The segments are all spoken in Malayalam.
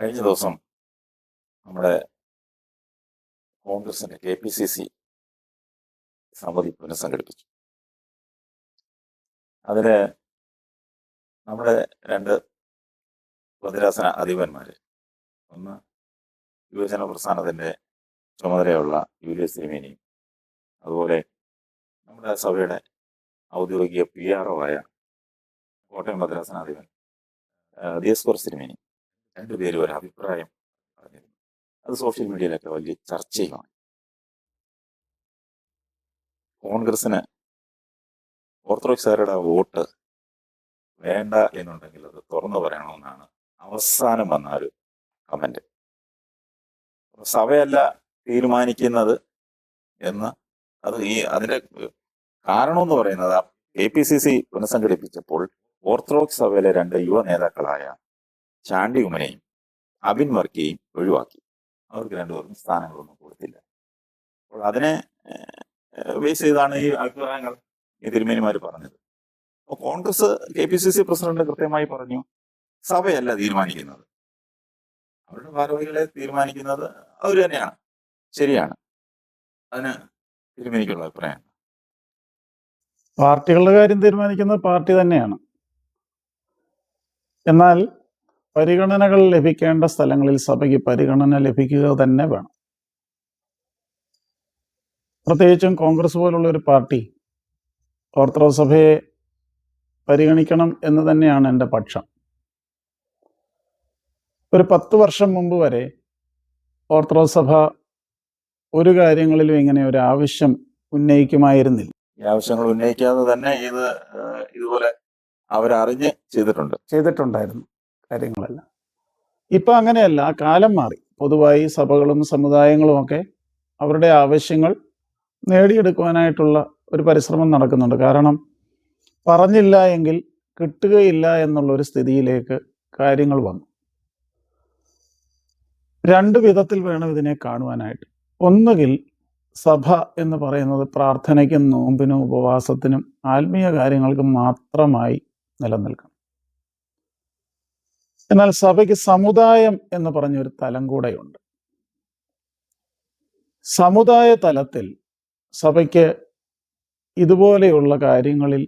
കഴിഞ്ഞ ദിവസം നമ്മുടെ കോൺഗ്രസിന്റെ കെ പി സി സി സമിതി പുനഃസംഘടിപ്പിച്ചു അതിന് നമ്മുടെ രണ്ട് ഭദ്രാസന അധിപന്മാര് ഒന്ന് യുവജന പ്രസ്ഥാനത്തിന്റെ ചുമതലയുള്ള യു ഡി എസ് തിരുമേനിയും അതുപോലെ നമ്മുടെ സഭയുടെ ഔദ്യോഗിക പി ആർ ഒ ആയ കോട്ടയം ഭദ്രാസനാധിപൻ ദിയസ്കോർ തിരുമേനി രണ്ടുപേരും ഒരു അഭിപ്രായം പറഞ്ഞിരുന്നു അത് സോഷ്യൽ മീഡിയയിലൊക്കെ വലിയ ചർച്ചയുമാണ് കോൺഗ്രസിന് ഓർത്തഡോക്സുകാരുടെ വോട്ട് വേണ്ട എന്നുണ്ടെങ്കിൽ അത് തുറന്നു പറയണമെന്നാണ് അവസാനം വന്ന ഒരു കമന്റ്. സഭയല്ല തീരുമാനിക്കുന്നത് എന്ന് അത് ഈ അതിന്റെ കാരണമെന്ന് പറയുന്നത് കെ പി സി സി പുനഃസംഘടിപ്പിച്ചപ്പോൾ ഓർത്തഡോക്സ് സഭയിലെ രണ്ട് യുവ നേതാക്കളായ ചാണ്ടി ഉമ്മനെയും അബിൻ വർക്കിയെയും ഒഴിവാക്കി. അവർക്ക് രണ്ടുപേർക്കും സ്ഥാനങ്ങളൊന്നും കൊടുത്തില്ല. അപ്പോൾ അതിനെ ബേസ് ചെയ്താണ് ഈ അഭിപ്രായങ്ങൾ ഈ തിരുമേനിമാർ പറഞ്ഞത്. അപ്പോൾ Congress K P C C president കൃത്യമായി പറഞ്ഞു സഭയല്ല തീരുമാനിക്കുന്നത്. അവരുടെ ഭാരവാഹികളെ തീരുമാനിക്കുന്നത് അവർ തന്നെയാണ്. ശരിയാണ്. അതിന് തിരുമേനിക്കുള്ള അഭിപ്രായം പാർട്ടികളുടെ കാര്യം തീരുമാനിക്കുന്നത് പാർട്ടി തന്നെയാണ്. എന്നാൽ പരിഗണനകൾ ലഭിക്കേണ്ട സ്ഥലങ്ങളിൽ സഭയ്ക്ക് പരിഗണന ലഭിക്കുക തന്നെ വേണം. പ്രത്യേകിച്ചും കോൺഗ്രസ് പോലുള്ള ഒരു പാർട്ടി ഓർത്തഡോക്സ് സഭയെ പരിഗണിക്കണം എന്ന് തന്നെയാണ് എന്റെ പക്ഷം. ഒരു പത്ത് വർഷം മുമ്പ് വരെ ഓർത്തഡോക്സ് സഭ ഒരു കാര്യങ്ങളിലും ഇങ്ങനെ ഒരു ആവശ്യം ഉന്നയിക്കുമായിരുന്നില്ല. ഈ ആവശ്യങ്ങൾ ഉന്നയിക്കാതെ തന്നെ ഇത് ഇതുപോലെ അവരറിഞ്ഞ് ചെയ്തിട്ടുണ്ട്. ചെയ്തിട്ടുണ്ടായിരുന്നു. കാര്യങ്ങളെല്ലാം. ഇപ്പം അങ്ങനെയല്ല കാലം മാറി. പൊതുവായി സഭകളും സമുദായങ്ങളും ഒക്കെ അവരുടെ ആവശ്യങ്ങൾ നേടിയെടുക്കുവാനായിട്ടുള്ള ഒരു പരിശ്രമം നടക്കുന്നുണ്ട്. കാരണം പറഞ്ഞില്ല എങ്കിൽ കിട്ടുകയില്ല എന്നുള്ള ഒരു സ്ഥിതിയിലേക്ക് കാര്യങ്ങൾ വന്നു. രണ്ട് വിധത്തിൽ വേണം ഇതിനെ കാണുവാനായിട്ട്. ഒന്നുകിൽ സഭ എന്ന് പറയുന്നത് പ്രാർത്ഥനയ്ക്കും നോമ്പിനും ഉപവാസത്തിനും ആത്മീയ കാര്യങ്ങൾക്കും മാത്രമായി നിലനിൽക്കണം. എന്നാൽ സഭയ്ക്ക് സമുദായം എന്ന് പറഞ്ഞൊരു തലം കൂടെയുണ്ട്. സമുദായ തലത്തിൽ സഭയ്ക്ക് ഇതുപോലെയുള്ള കാര്യങ്ങളിൽ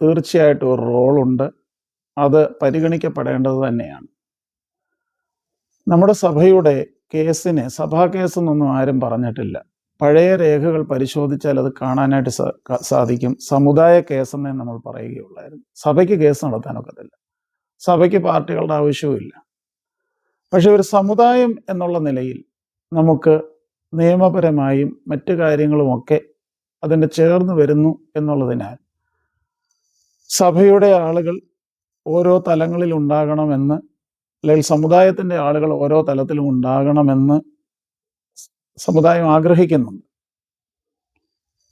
തീർച്ചയായിട്ടും ഒരു റോളുണ്ട്. അത് പരിഗണിക്കപ്പെടേണ്ടത് തന്നെയാണ്. നമ്മുടെ സഭയുടെ കേസിനെ സഭാ കേസെന്നൊന്നും ആരും പറഞ്ഞിട്ടില്ല. പഴയ രേഖകൾ പരിശോധിച്ചാൽ അത് കാണാനായിട്ട് സാധിക്കും. സമുദായ കേസെന്നേ നമ്മൾ പറയുകയുള്ളായിരുന്നു. സഭയ്ക്ക് കേസ് നടത്താനൊക്കത്തില്ല. സഭയ്ക്ക് പാർട്ടികളുടെ ആവശ്യവുമില്ല. പക്ഷെ ഒരു സമുദായം എന്നുള്ള നിലയിൽ നമുക്ക് നിയമപരമായും മറ്റു കാര്യങ്ങളുമൊക്കെ അതിന്റെ ചേർന്ന് വരുന്നു എന്നുള്ളതിനാൽ സഭയുടെ ആളുകൾ ഓരോ തലങ്ങളിൽ ഉണ്ടാകണമെന്ന് അല്ലെങ്കിൽ സമുദായത്തിന്റെ ആളുകൾ ഓരോ തലത്തിലും ഉണ്ടാകണമെന്ന് സമുദായം ആഗ്രഹിക്കുന്നുണ്ട്.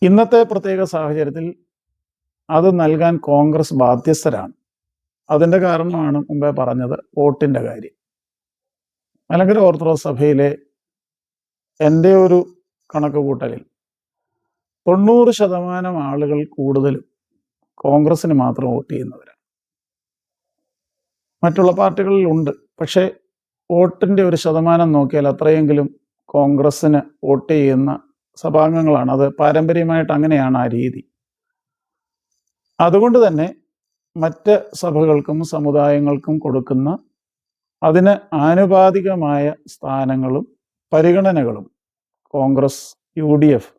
ഇന്നത്തെ പ്രത്യേക സാഹചര്യത്തിൽ അത് നൽകാൻ കോൺഗ്രസ് ബാധ്യസ്ഥരാണ്. അതിന്റെ കാരണമാണ് മുമ്പേ പറഞ്ഞത് വോട്ടിന്റെ കാര്യം. മലങ്കര ഓർത്തഡോക്സ് സഭയിലെ എന്റെ ഒരു കണക്ക് കൂട്ടലിൽ തൊണ്ണൂറ് ശതമാനം ആളുകൾ കൂടുതലും കോൺഗ്രസിന് മാത്രം വോട്ട് ചെയ്യുന്നവരാണ്. മറ്റുള്ള പാർട്ടികളിൽ ഉണ്ട്. പക്ഷേ വോട്ടിന്റെ ഒരു ശതമാനം നോക്കിയാൽ അത്രയെങ്കിലും കോൺഗ്രസ്സിന് വോട്ട് ചെയ്യുന്ന സഭാംഗങ്ങളാണ്. അത് പാരമ്പര്യമായിട്ട് അങ്ങനെയാണ് ആ രീതി. അതുകൊണ്ട് തന്നെ മറ്റ് സഭകൾക്കും സമുദായങ്ങൾക്കും കൊടുക്കുന്ന അതിന് ആനുപാതികമായ സ്ഥാനങ്ങളും പരിഗണനകളും Congress U D F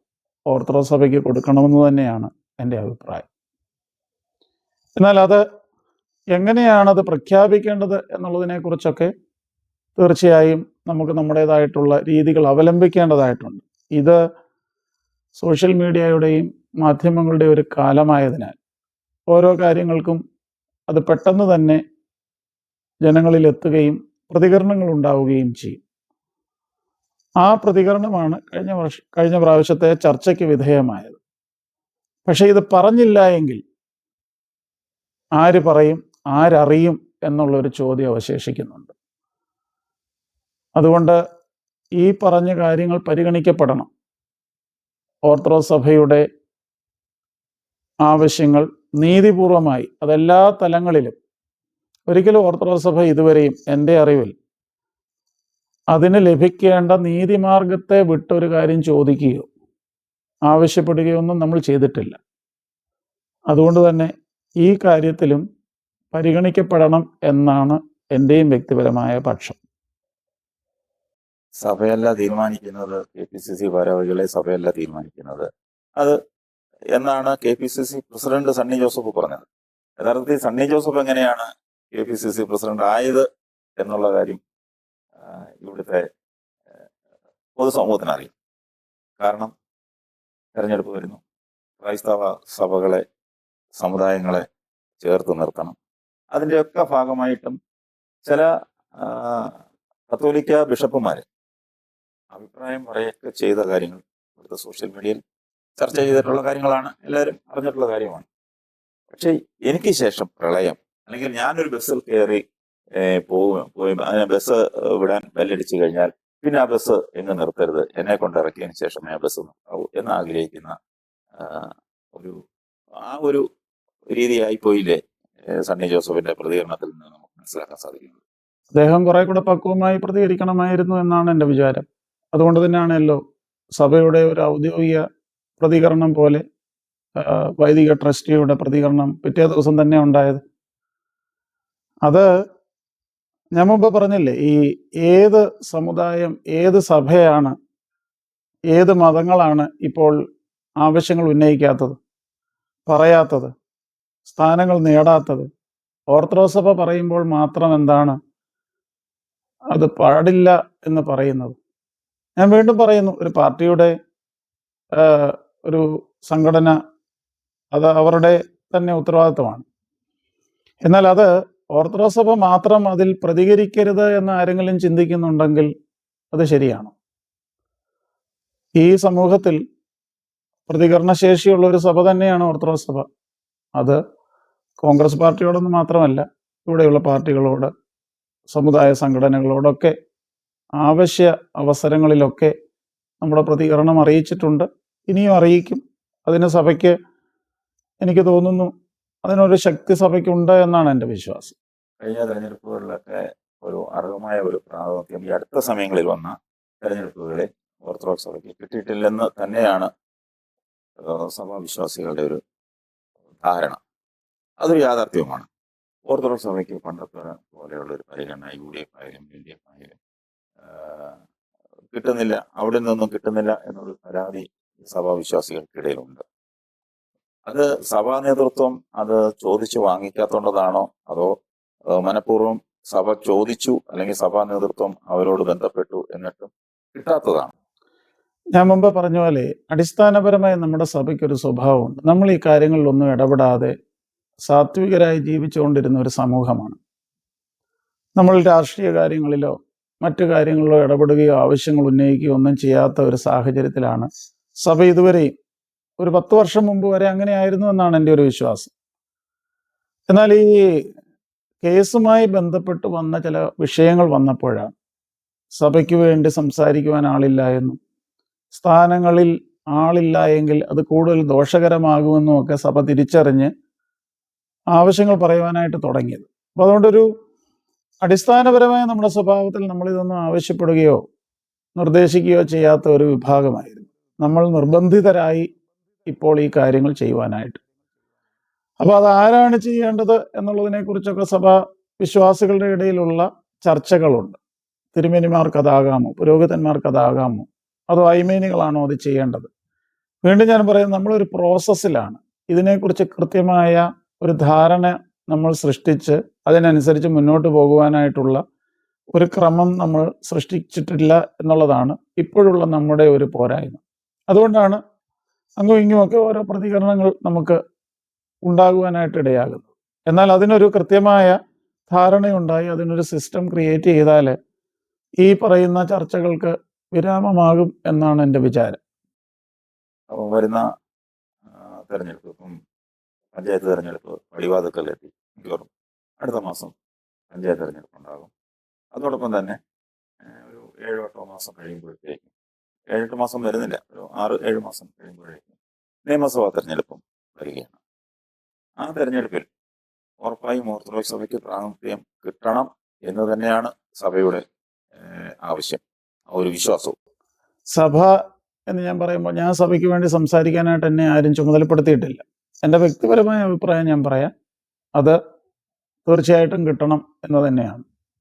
Orthodox സഭയ്ക്ക് കൊടുക്കണമെന്ന് തന്നെയാണ് എന്റെ അഭിപ്രായം. എന്നാൽ അത് എങ്ങനെയാണത് പ്രഖ്യാപിക്കേണ്ടത് എന്നുള്ളതിനെക്കുറിച്ചൊക്കെ തീർച്ചയായും നമുക്ക് നമ്മുടേതായിട്ടുള്ള രീതികൾ അവലംബിക്കേണ്ടതായിട്ടുണ്ട്. ഇത് സോഷ്യൽ മീഡിയയുടെയും മാധ്യമങ്ങളുടെയും ഒരു കാലമായതിനാൽ ഓരോ കാര്യങ്ങൾക്കും അത് പെട്ടെന്ന് തന്നെ ജനങ്ങളിൽ എത്തുകയും പ്രതികരണങ്ങൾ ഉണ്ടാവുകയും ചെയ്യും. ആ പ്രതികരണമാണ് കഴിഞ്ഞ വർഷ കഴിഞ്ഞ പ്രാവശ്യത്തെ ചർച്ചയ്ക്ക് വിധേയമായത്. പക്ഷേ ഇത് പറഞ്ഞില്ല എങ്കിൽ ആര് പറയും ആരറിയും എന്നുള്ളൊരു ചോദ്യം അവശേഷിക്കുന്നുണ്ട്. അതുകൊണ്ട് ഈ പറഞ്ഞ കാര്യങ്ങൾ പരിഗണിക്കപ്പെടണം. ഓർത്തഡോക്സ് സഭയുടെ ആവശ്യങ്ങൾ നീതിപൂർവമായി അതെല്ലാ തലങ്ങളിലും. ഒരിക്കലും ഓർത്തഡോക്സ് സഭ ഇതുവരെയും എന്റെ അറിവിൽ അതിന് ലഭിക്കേണ്ട നീതിമാർഗത്തെ വിട്ടൊരു കാര്യം ചോദിക്കുകയോ ആവശ്യപ്പെടുകയോ ഒന്നും നമ്മൾ ചെയ്തിട്ടില്ല. അതുകൊണ്ട് തന്നെ ഈ കാര്യത്തിലും പരിഗണിക്കപ്പെടണം എന്നാണ് എന്റെയും വ്യക്തിപരമായ പക്ഷം. സഭയല്ല തീരുമാനിക്കുന്നത് കെ പി സി സി ഭാരവാഹികളെ സഭയല്ല തീരുമാനിക്കുന്നത്. അത് എന്നാണ് K P C C president Sunny Joseph പറഞ്ഞത്. യഥാർത്ഥത്തിൽ സണ്ണി ജോസഫ് എങ്ങനെയാണ് K P C C president ആയത് എന്നുള്ള കാര്യം ഇവിടുത്തെ പൊതുസമൂഹത്തിന് അറിയും. കാരണം തെരഞ്ഞെടുപ്പ് വരുന്നു. ക്രൈസ്തവ സഭകളെ സമുദായങ്ങളെ ചേർത്ത് നിർത്തണം. അതിന്റെയൊക്കെ ഭാഗമായിട്ടും ചില കത്തോലിക്ക ബിഷപ്പുമാർ അഭിപ്രായം പറയൊക്കെ ചെയ്ത കാര്യങ്ങൾ ഇവിടുത്തെ സോഷ്യൽ മീഡിയയിൽ ചർച്ച ചെയ്തിട്ടുള്ള കാര്യങ്ങളാണ് എല്ലാവരും അറിഞ്ഞിട്ടുള്ള കാര്യമാണ്. പക്ഷേ എനിക്ക് ശേഷം പ്രളയം അല്ലെങ്കിൽ ഞാനൊരു ബസ്സിൽ കയറി പോകും പോയി അതിനെ ബസ് വിടാൻ ബെല്ലടിച്ചു കഴിഞ്ഞാൽ പിന്നെ ആ ബസ് എങ്ങ് നിർത്തരുത്. എന്നെ കൊണ്ട് ഇറക്കിയതിന് ശേഷമേ ആ ബസ് നിർത്താവൂ എന്ന് ആഗ്രഹിക്കുന്ന ഒരു ആ ഒരു രീതിയായി പോയില്ലേ സണ്ണി ജോസഫിന്റെ പ്രതികരണത്തിൽ നിന്ന് നമുക്ക് മനസ്സിലാക്കാൻ സാധിക്കുന്നത്. അദ്ദേഹം കുറെ കൂടെ പക്വമായി പ്രതികരിക്കണമായിരുന്നു എന്നാണ് എന്റെ വിചാരം. അതുകൊണ്ട് തന്നെയാണല്ലോ സഭയുടെ ഒരു ഔദ്യോഗിക പ്രതികരണം പോലെ വൈദിക ട്രസ്റ്റിയുടെ പ്രതികരണം പിറ്റേ ദിവസം തന്നെ ഉണ്ടായത്. അത് ഞാൻ മുമ്പ് പറഞ്ഞില്ലേ ഈ ഏത് സമുദായം ഏത് സഭയാണ് ഏത് മതങ്ങളാണ് ഇപ്പോൾ ആവശ്യങ്ങൾ ഉന്നയിക്കാത്തത് പറയാത്തത് സ്ഥാനങ്ങൾ നേടാത്തത്? ഓർത്തഡോക്സ് സഭ പറയുമ്പോൾ മാത്രം എന്താണ്? അത് പാടില്ല എന്ന് പറയുന്നത്. ഞാൻ വീണ്ടും പറയുന്നു ഒരു പാർട്ടിയുടെ ഒരു സംഘടന അത് അവരുടെ തന്നെ ഉത്തരവാദിത്വമാണ്. എന്നാൽ അത് ഓർത്തഡോക്സ് സഭ മാത്രം അതിൽ പ്രതികരിക്കരുത് എന്ന് ആരെങ്കിലും ചിന്തിക്കുന്നുണ്ടെങ്കിൽ അത് ശരിയാണ്? ഈ സമൂഹത്തിൽ പ്രതികരണശേഷിയുള്ള ഒരു സഭ തന്നെയാണ് ഓർത്തഡോക്സ് സഭ. അത് കോൺഗ്രസ് പാർട്ടിയോടൊന്ന് മാത്രമല്ല ഇവിടെയുള്ള പാർട്ടികളോട് സമുദായ സംഘടനകളോടൊക്കെ ആവശ്യ അവസരങ്ങളിലൊക്കെ നമ്മുടെ പ്രതികരണം അറിയിച്ചിട്ടുണ്ട്. ഇനിയും അറിയിക്കും. അതിന് സഭയ്ക്ക് എനിക്ക് തോന്നുന്നു അതിനൊരു ശക്തി സഭയ്ക്കുണ്ട് എന്നാണ് എന്റെ വിശ്വാസം. കഴിഞ്ഞ തെരഞ്ഞെടുപ്പുകളിലൊക്കെ ഒരു അർഹമായ ഒരു പ്രാതിനിധ്യം ഈ അടുത്ത സമയങ്ങളിൽ വന്ന തെരഞ്ഞെടുപ്പുകളിൽ ഓർത്തഡോക്സ് സഭയ്ക്ക് കിട്ടിയിട്ടില്ലെന്ന് തന്നെയാണ് സഭാ വിശ്വാസികളുടെ ഒരു ധാരണ. അതൊരു യാഥാർത്ഥ്യവുമാണ്. ഓർത്തഡോക്സ് സഭയ്ക്ക് പണ്ടത്തെ പോലെയുള്ള ഒരു പരിഗണന യു ഡി എഫ് ആയാലും എൽ ഡി എഫ് ആയാലും കിട്ടുന്നില്ല അവിടെ നിന്നും കിട്ടുന്നില്ല എന്നൊരു പരാതി സഭാവിശ്വാസികൾക്കിടയിലുണ്ട്. അത് സഭാ നേതൃത്വം അത് ചോദിച്ചു വാങ്ങിക്കാത്തതുകൊണ്ടതാണോ അതോ മനഃപൂർവം സഭ ചോദിച്ചു അല്ലെങ്കിൽ സഭാ നേതൃത്വം അവരോട് ബന്ധപ്പെട്ടു എന്നിട്ടും കിട്ടാത്തതാണ്? ഞാൻ മുമ്പ് പറഞ്ഞ പോലെ അടിസ്ഥാനപരമായി നമ്മുടെ സഭയ്ക്കൊരു സ്വഭാവമുണ്ട്. നമ്മൾ ഈ കാര്യങ്ങളിലൊന്നും ഇടപെടാതെ സാത്വികരായി ജീവിച്ചുകൊണ്ടിരുന്ന ഒരു സമൂഹമാണ്. നമ്മൾ രാഷ്ട്രീയ കാര്യങ്ങളിലോ മറ്റു കാര്യങ്ങളിലോ ഇടപെടുകയോ ആവശ്യങ്ങൾ ഉന്നയിക്കുകയോ ഒന്നും ചെയ്യാത്ത ഒരു സാഹചര്യത്തിലാണ് സഭ ഇതുവരെയും ഒരു പത്ത് വർഷം മുമ്പ് വരെ അങ്ങനെയായിരുന്നു എന്നാണ് എന്റെ ഒരു വിശ്വാസം. എന്നാൽ ഈ കേസുമായി ബന്ധപ്പെട്ട് വന്ന ചില വിഷയങ്ങൾ വന്നപ്പോഴാണ് സഭയ്ക്ക് വേണ്ടി സംസാരിക്കുവാൻ ആളില്ല എന്നും സ്ഥാനങ്ങളിൽ ആളില്ല എങ്കിൽ അത് കൂടുതൽ ദോഷകരമാകുമെന്നും ഒക്കെ സഭ തിരിച്ചറിഞ്ഞ് ആവശ്യങ്ങൾ പറയുവാനായിട്ട് തുടങ്ങിയത്. അപ്പോൾ അതുകൊണ്ടൊരു അടിസ്ഥാനപരമായ നമ്മുടെ സ്വഭാവത്തിൽ നമ്മളിതൊന്നും ആവശ്യപ്പെടുകയോ നിർദ്ദേശിക്കുകയോ ചെയ്യാത്ത ഒരു വിഭാഗമായിരുന്നു. നമ്മൾ നിർബന്ധിതരായി ഇപ്പോൾ ഈ കാര്യങ്ങൾ ചെയ്യുവാനായിട്ട്. അപ്പോൾ അത് ആരാണ് ചെയ്യേണ്ടത് എന്നുള്ളതിനെ കുറിച്ചൊക്കെ സഭ വിശ്വാസികളുടെ ഇടയിലുള്ള ചർച്ചകളുണ്ട്. തിരുമേനിമാർക്ക് അതാകാമോ? പുരോഹിതന്മാർക്ക് അതാകാമോ? അതോ ഐമേനികളാണോ അത് ചെയ്യേണ്ടത്? വീണ്ടും ഞാൻ പറയുന്നത് നമ്മളൊരു പ്രോസസ്സിലാണ്. ഇതിനെക്കുറിച്ച് കൃത്യമായ ഒരു ധാരണ നമ്മൾ സൃഷ്ടിച്ച് അതിനനുസരിച്ച് മുന്നോട്ട് പോകുവാനായിട്ടുള്ള ഒരു ക്രമം നമ്മൾ സൃഷ്ടിച്ചിട്ടില്ല എന്നുള്ളതാണ് ഇപ്പോഴുള്ള നമ്മുടെ ഒരു പോരായ്മ. അതുകൊണ്ടാണ് അങ്ങും ഇങ്ങുമൊക്കെ ഓരോ പ്രതികരണങ്ങൾ നമുക്ക് ഉണ്ടാകുവാനായിട്ട് ഇടയാകുന്നത്. എന്നാൽ അതിനൊരു കൃത്യമായ ധാരണയുണ്ടായി. അതിനൊരു സിസ്റ്റം ക്രിയേറ്റ് ചെയ്താൽ ഈ പറയുന്ന ചർച്ചകൾക്ക് വിരാമമാകും എന്നാണ് എന്റെ വിചാരം. അപ്പം വരുന്ന തെരഞ്ഞെടുപ്പ് ഇപ്പം പഞ്ചായത്ത് തെരഞ്ഞെടുപ്പ് വഴിവാതുക്കളിലെത്തി മിക്കവാറും അടുത്ത മാസം പഞ്ചായത്ത് തെരഞ്ഞെടുപ്പ് ഉണ്ടാകും. അതോടൊപ്പം തന്നെ ഒരു ഏഴോ എട്ടോ മാസം കഴിയുമ്പോഴത്തേക്കും ഏഴെട്ട് മാസം വരുന്നില്ല. ഒരു ആറ് ഏഴ് മാസം കഴിയുമ്പോഴേക്കും. നിയമസഭാ തെരഞ്ഞെടുപ്പും വരികയാണ്. ആ തെരഞ്ഞെടുപ്പിൽ ഉറപ്പായും ഓർത്തഡോക്സ് സഭയ്ക്ക് പ്രാതിനിധ്യം കിട്ടണം എന്ന് തന്നെയാണ് സഭയുടെ ആവശ്യം. ഒരു വിശ്വാസവും. സഭ എന്ന് ഞാൻ പറയുമ്പോൾ ഞാൻ സഭയ്ക്ക് വേണ്ടി സംസാരിക്കാനായിട്ട് എന്നെ ആരും ചുമതലപ്പെടുത്തിയിട്ടില്ല. എന്റെ വ്യക്തിപരമായ അഭിപ്രായം ഞാൻ പറയാം. അത് തീർച്ചയായിട്ടും കിട്ടണം എന്ന് തന്നെയാണ്.